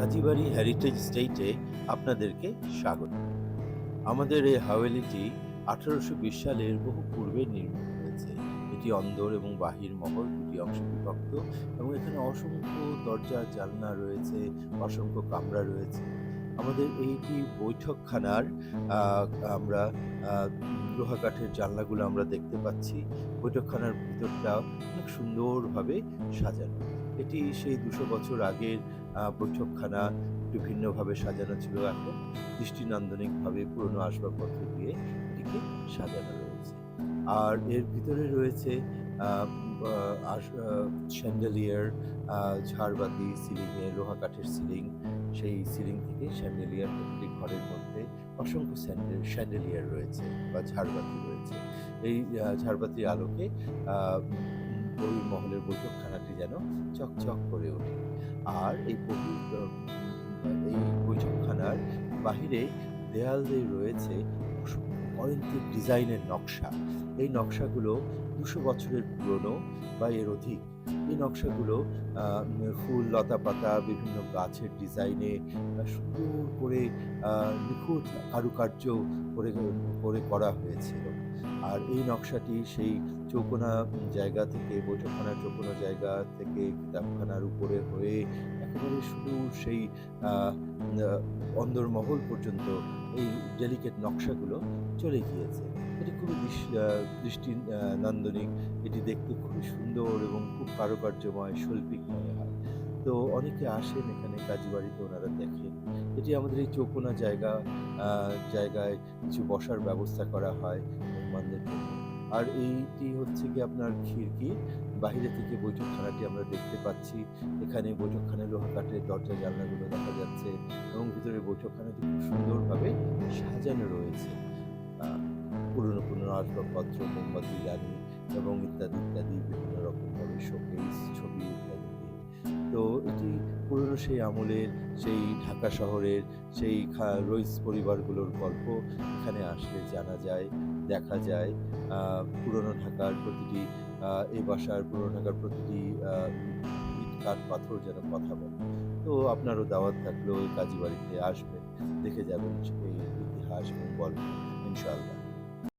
Kazibari heritage স্টেটে আপনাদেরকে স্বাগত। আমাদের এই হাওয়েলিটি আঠারোশো বিশ সালের বহু পূর্বে নির্মিত হয়েছে। এটি অন্দর এবং বাহির মহল দুটি অংশে বিভক্ত এবং এখানে অসংখ্য দরজা জানলা রয়েছে অসংখ্য কামরা রয়েছে। আমাদের এইটি বৈঠকখানার আমরা আহ, লোহা কাঠের জানলাগুলো আমরা দেখতে পাচ্ছি। বৈঠকখানার ভিতরটা অনেক সুন্দরভাবে সাজানো। এটি সেই দুশো বছর আগের আহ, বৈঠকখানা একটু ভিন্নভাবে সাজানো ছিল এখন দৃষ্টিনান্দনিকভাবে পুরনো আসবাবপত্র দিয়ে এটিকে সাজানো রয়েছে। আর এর ভিতরে রয়েছে স্যান্ডেলিয়ার ঝাড়বাতি সিলিংয়ে লোহা কাঠের সিলিং সেই সিলিং থেকে স্যান্ডেলিয়ার প্রতিটি ঘরের মধ্যে অসংখ্য স্যান্ডেল স্যান্ডেলিয়ার রয়েছে বা ঝাড়বাতি রয়েছে। এই ঝাড়বাতির আলোকে ওই মহলের বৈঠকখানাটি যেন চকচক করে ওঠে। আর এই এই বৈঠকখানার বাহিরে দেয়ালে রয়েছে অসংখ্য অরেঞ্জের ডিজাইনের নকশা। এই নকশাগুলো দুশো বছরের পুরনো বা এর অধিক। এই নকশাগুলো ফুল লতা পাতা বিভিন্ন গাছের ডিজাইনে সুন্দর করে নিখুঁত কারুকার্য করে করে করা হয়েছিল। আর এই নকশাটি সেই চৌকোনা জায়গা থেকে, বৈঠকখানার চৌকোনা জায়গা থেকে, কিতাবখানার উপরে হয়ে একেবারে শুধু সেই অন্দরমহল পর্যন্ত এই ডেলিকেট নকশাগুলো চলে গিয়েছে। এটি খুবই দৃষ্টি নান্দনিক। এটি দেখতে খুবই সুন্দর এবং খুব কারুকার্যময়, শৈল্পিক মনে হয়। তো অনেকে আসেন এখানে কাজীবাড়িতে ওনারা দেখেন। এটি আমাদের এই চৌকোনা জায়গা জায়গায় কিছু বসার ব্যবস্থা করা হয় মেহমানদের জন্য। আর এইটি হচ্ছে কি আপনার খিড়কি। বাহিরে থেকে বৈঠকখানাটি আমরা দেখতে পাচ্ছি। এখানে বৈঠকখানে লোহা কাঠের দরজা, জানলাগুলো দেখা যাচ্ছে এবং ভিতরে বৈঠকখানাটি খুব সুন্দরভাবে সাজানো রয়েছে। পুরনো পুরনো আসবাবপত্র, মোমবাতি জানি এবং ইত্যাদি ইত্যাদি বিভিন্ন রকমভাবে শোকেস, ছবি, ইত্যাদি। পুরনো সেই আমলের, সেই ঢাকা শহরের, সেই রইস পরিবারগুলোর গল্প। এখানে আসলে জানা যায়, দেখা যায় পুরনো ঢাকার প্রতিটি এই বাসার পুরনো ঢাকার প্রতিটি কাঠ, পাথর যেন কথা বলে। তো আপনারও দাওয়াত থাকলেও এই কাজী বাড়িতে আসবেন, দেখে যাবেন এই ইতিহাস এবং গল্প, ইনশাআল্লাহ।